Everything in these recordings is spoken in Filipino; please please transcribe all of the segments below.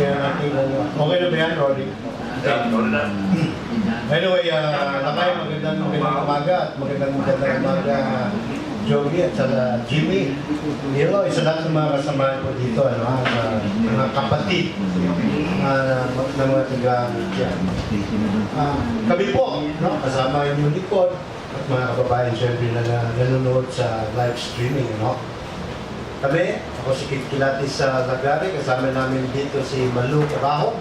Kaya natin ano. Okay na ba yan, Rory? Anyway, uh, Lakay, magandang magandang umaga at magandang magandang umaga Joey at saka Jimmy. Hello, isa lahat ng mga kasamahan ko dito, ano, ha, mga, mga kapatid uh, ng mga taga dyan. Ah, kami po, no, kasama yung likod at mga kababayan syempre na, na nanonood sa live streaming, no? Kami, ako si Kit Kilatis sa Lagari, kasama namin dito si Malu Carajo,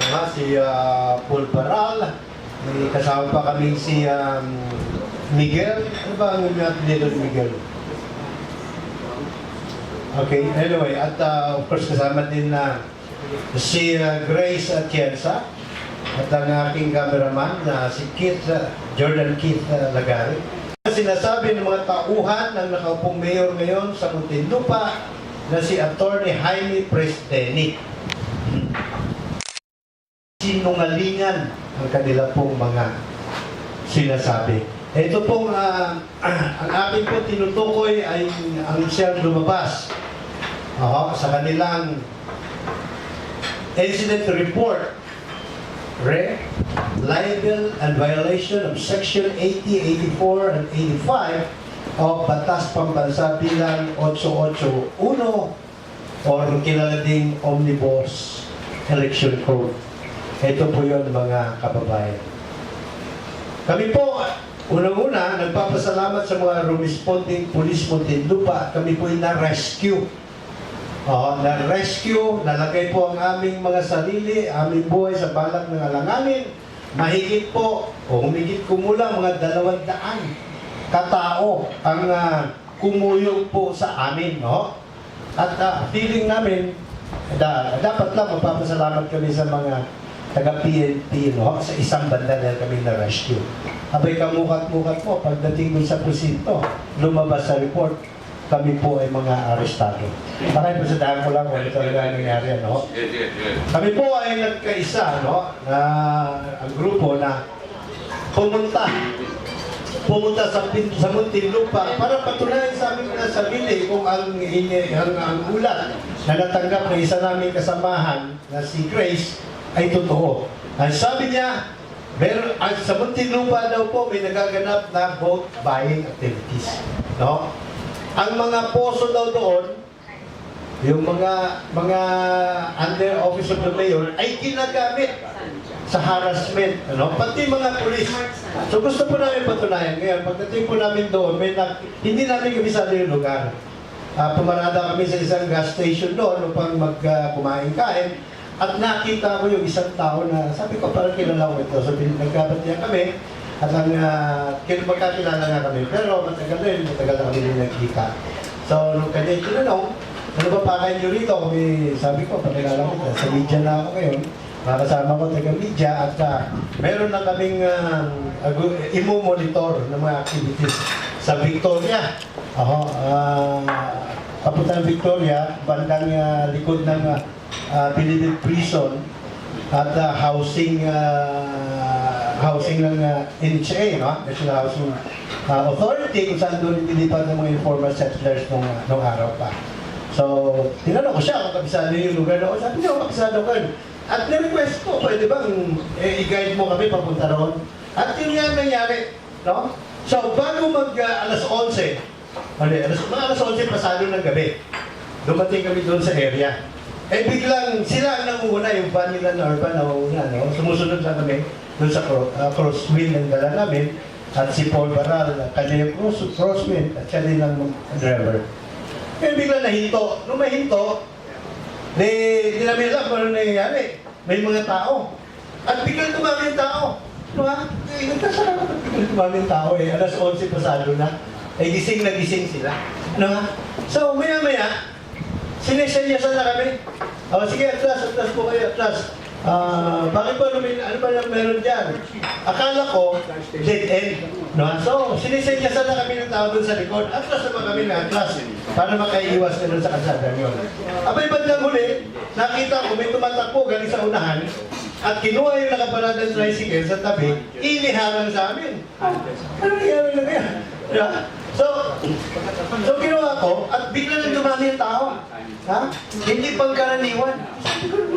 ano, si ah, Paul Baral, may kasama pa kami si um, Miguel, ano ba ang apelido ni Miguel? Okay, anyway, at ah, of course kasama din na si ah, Grace Atienza at ang aking cameraman na si Keith, ah, Jordan Keith ah, Lagari. Sinasabi ng mga tauhan ng nakaupong mayor ngayon sa Muntinlupa na si Attorney Jaime Presteni. Sinungalingan ang kanila pong mga sinasabi. Ito pong ah, ang akin po tinutukoy ay ang siyang lumabas Oo, sa kanilang incident report Re, libel and violation of Section 80, 84, and 85 of Batas Pambansa bilang 881 or kilala ding Omnibus Election Code. Ito po yun mga kababayan. Kami po, unang-una, nagpapasalamat sa mga responding police Muntinlupa. Kami po ay na-rescue Oo, na-rescue, nalagay po ang aming mga sarili, aming buhay sa balak ng alanganin. Mahigit po, o humigit kumulang mga dalawang daan katao ang uh, kumuyog po sa amin. No? At ah, feeling namin, da, dapat lang magpapasalamat kami sa mga taga-PNP no? sa isang banda dahil kami na-rescue. Abay kamukat-mukat po, pagdating dun sa presinto, lumabas sa report, kami po ay mga arestado. Maraming pasadahan ko lang kung ano talaga ang nangyari. No? Kami po ay nagkaisa, no, na ang grupo na pumunta pumunta sa sa Muntinlupa para patunayan sa aming mga sarili kung ang, ang, ang ulat na natanggap ng isa naming kasamahan na si Grace ay totoo. Ang sabi niya, meron, ang, sa Muntinlupa daw po may nagaganap na boat buying activities. No? Ang mga poso daw doon, yung mga mga under office of the mayor ay ginagamit sa harassment, ano? Pati mga pulis. So gusto po namin patunayan ngayon. Pagdating po namin doon, may na, hindi namin kabisado yung lugar. Ah, pumarada kami sa isang gas station doon upang mag ah. At nakita ko yung isang tao na sabi ko parang kilala ko ito. So nagkabatiyan kami at ang uh, magkakilala nga kami. Pero matagal na yun, matagal na kami din nagkita. So nung kanya tinanong, ano ba pa kayo rito? Kami, sabi ko, pakilala ko, sa media na ako ngayon. Makasama ko taga media at uh, meron na kaming uh, agu- imo-monitor ng mga activities sa Victoria. Ako, uh, papunta ng Victoria, bandang uh, likod ng uh, Bilibid Prison at uh, housing uh, housing ng uh, NHA, no? National Housing uh, Authority kung saan doon inilipat ng mga informal settlers nung, uh, nung araw pa. So, tinanong ko siya kung kabisado yung lugar na, sabi niya, kabisado ko yun. At na-request ko, pwede bang eh, i-guide mo kami papunta roon? At yun nga ang nangyari, no? So, bago mag uh, alas 11, ano, alas, mga alas 11 pasado ng gabi, dumating kami doon sa area. Eh biglang sila ang nangunguna, yung van nila na urban nangunguna, no? Sumusunod lang kami doon sa uh, crosswind ng dala namin at si Paul Baral, kanya yung cross, crosswind at siya din ang driver. Eh biglang nahinto. Nung mahinto, di, di namin alam kung ano nangyayari. May mga tao. At biglang dumami yung tao. Ha? Eh, nagkasala ko biglang dumami yung tao eh. Alas 11 pasado na. Eh, gising na gising sila. Ano ha? So, maya-maya, sinesenyasan na kami. O, sige, atlas, atlas po kayo, atlas. Ah, bakit po, ano, ano ba yung meron dyan? Akala ko, dead end. No? So, sinisenyasan na kami ng tao doon sa likod. Atlas naman kami na atlas para makaiwas na doon sa kalsada yun. Abay, bandang huli, nakita ko may tumatakbo galing sa unahan at kinuha yung nakaparadang tricycle sa tabi, iniharang sa amin. Ano nangyari na kaya? Diba? So, so ginawa ko, at bigla nang dumami yung tao. Ha? Hindi pangkaraniwan.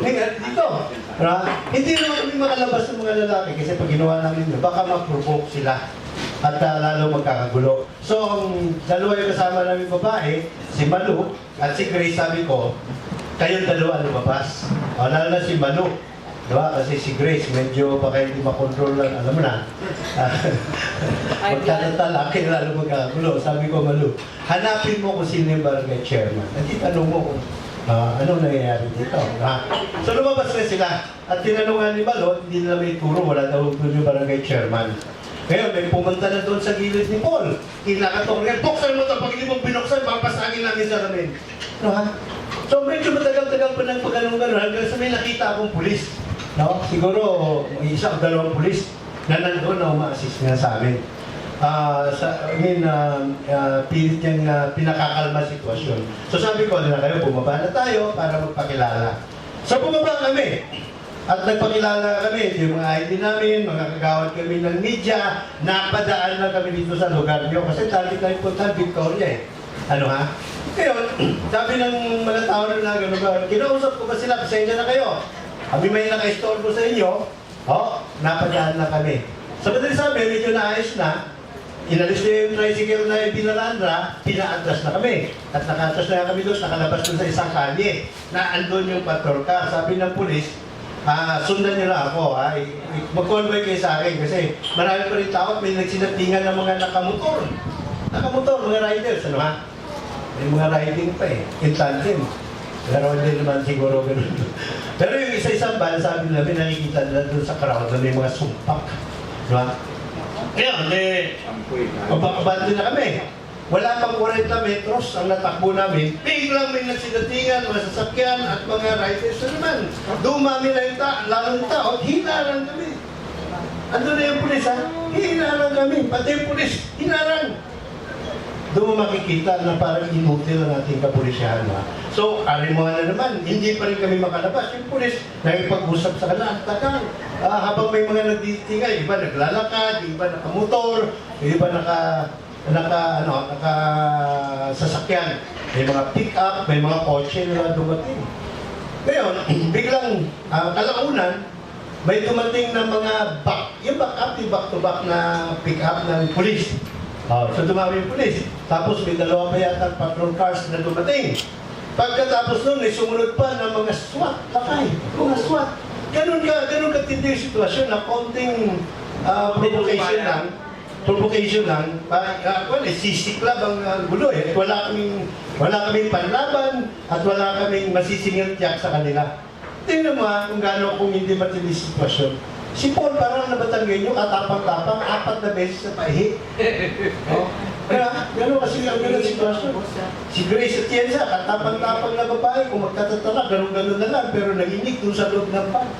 "Hey, dito. Ha? Hindi naman kami makalabas ng mga lalaki kasi pag ginawa namin yun, baka ma-provoke sila at ah, lalo magkakagulo. So, ang dalawa yung kasama namin babae, si Malu at si Grace, sabi ko, kayong dalawa lumabas. O, lalo na si Malu. Diba? Kasi si Grace, medyo baka hindi makontrol lang, alam mo na. Magtatalaki lalo magkakagulo. Sabi ko, Malu, hanapin mo kung sino yung barangay chairman. At itanong mo kung ah, ano nangyayari dito. Ha? So lumabas na sila. At tinanungan ni Malu, hindi nila may turo, wala daw yung barangay chairman. Ngayon, may pumunta na doon sa gilid ni Paul. Kinakatong rin, buksan mo ito, pag hindi mo binuksan, papasagin namin sa ramin. No, ha? So medyo matagal-tagal pa ng pagganong-ganon hanggang sa may nakita akong pulis. No? Siguro isa o dalawang pulis na nandun na uma-assist nga sa amin. Ah, sa, I mean, uh, pilit niyang ah, pinakakalma sitwasyon. So sabi ko, na kayo, bumaba na tayo para magpakilala. So bumaba kami. At nagpakilala kami, yung mga ID namin, mga kagawad kami ng media, napadaan na kami dito sa lugar niyo. Kasi dati tayo punta, Victoria eh. Ano ha? Ngayon, sabi ng mga tao na gano'n ba, kinausap ko ba sila, pasensya na kayo. Kami may naka-istorbo sa inyo, oh, napadaan na kami. Sa madali sabi, medyo naayos na, inalis na yung tricycle na yung binalandra, pina-atras na kami. At naka-atras na kami doon, nakalabas doon sa isang kalye, na andun yung patrol car. Sabi ng pulis, ah, sundan niyo na ako, ha? Mag-convoy kayo sa akin kasi marami pa rin tao at may nagsinatingan ng mga nakamotor. Nakamotor, mga riders, ano ha? May mga riding pa eh, in tandem. Pero hindi naman siguro ganun. Pero yung isa-isang ban, sabi nila, may nakikita nila doon sa crowd na may mga sumpak. Di Kaya, eh, Abang-abando na kami. Wala pang 40 metros ang natakbo namin. Biglang may nagsinatingan, mga sasakyan at mga riders na naman. Dumami na yung ta lalong tao hinarang kami. Ando na yung pulis ha? Hinarang kami. Pati yung pulis, hinarang. Doon mo makikita na parang inutil ang ating kapulisyahan. Ha? So, arimuhan na naman, hindi pa rin kami makalabas. Yung pulis, nakipag-usap sa kanila, ang tagal. Ah, habang may mga nagtitingay, iba naglalakad, iba nakamotor, iba naka naka ano, naka sasakyan. May mga pick-up, may mga kotse na dumating. Ngayon, biglang ah, kalaunan, may dumating na mga back, yung back up, yung back to back na pick up ng police. Oh, so dumami yung police. Tapos may dalawa pa yata patrol cars na dumating. Pagkatapos nun, may sumunod pa ng mga SWAT, lakay, mga SWAT. Ganun ka, ganun katindi yung sitwasyon na konting ah, provocation lang, provocation lang, pa, uh, well, eh, sisiklab ang ah, gulo eh. At Wala kaming, wala kaming panlaban at wala kaming masisingil tiyak sa kanila. Tingnan mo ha, kung gaano kung hindi matindi sitwasyon. Si Paul parang nabatangay nyo, katapang-tapang, apat na beses sa paihi. Oh. Kaya, gano'n kasi ang gano'n sitwasyon. Si Grace Atienza, katapang-tapang na babae, kung magtatatala, gano'n-gano'n na lang, pero nanginig doon sa loob ng pan.